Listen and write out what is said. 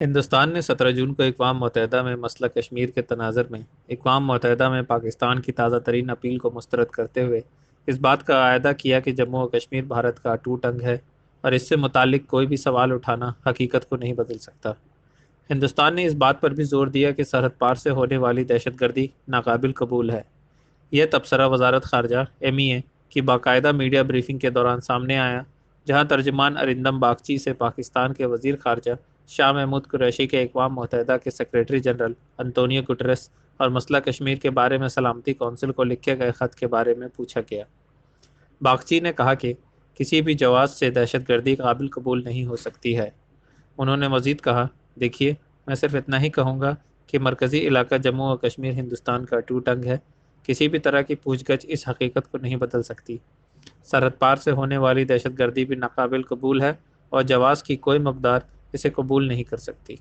हिंदुस्तान ने 17 जून को अकवाम मतहदा में मसला कश्मीर के तनाज़र में अकवाम मतहदा में पाकिस्तान की ताज़ा तरीन अपील को मुस्तरद करते हुए, इस बात का अदा किया कि जम्मू और कश्मीर भारत का अटूट अंग है और इससे मुतालिक कोई भी सवाल उठाना हकीकत को नहीं बदल सकता। हिंदुस्तान ने इस बात पर भी ज़ोर दिया कि सरहद पार से होने वाली दहशत गर्दी नाकबिल कबूल है। यह तबसरा वजारत खारजा एम ई ए की बाकायदा मीडिया ब्रीफिंग के दौरान सामने आया, जहाँ तर्जमान अरिंदम बागची से पाकिस्तान के वज़ीर खारजा शाह महमूद कुरैशी के अकवाम मुतहदा के सेक्रेटरी जनरल अंतोनियो गुटरस और मसला कश्मीर के बारे में सलामती कौंसिल को लिखे गए ख़त के बारे में पूछा गया। बागची ने कहा कि किसी भी जवाब से दहशत गर्दी काबिल कबूल नहीं हो सकती है। उन्होंने मजीद कहा, देखिए, मैं सिर्फ़ इतना ही कहूँगा कि मरकज़ी इलाका जम्मू और कश्मीर हिंदुस्तान का टूट अंग है। किसी भी तरह की पूछगछ इस हकीकत को नहीं बदल सकती। सरहद पार से होने वाली दहशत गर्दी भी नाकबिल कबूल है और जवाब की कोई मकदार इसे कबूल नहीं कर सकती।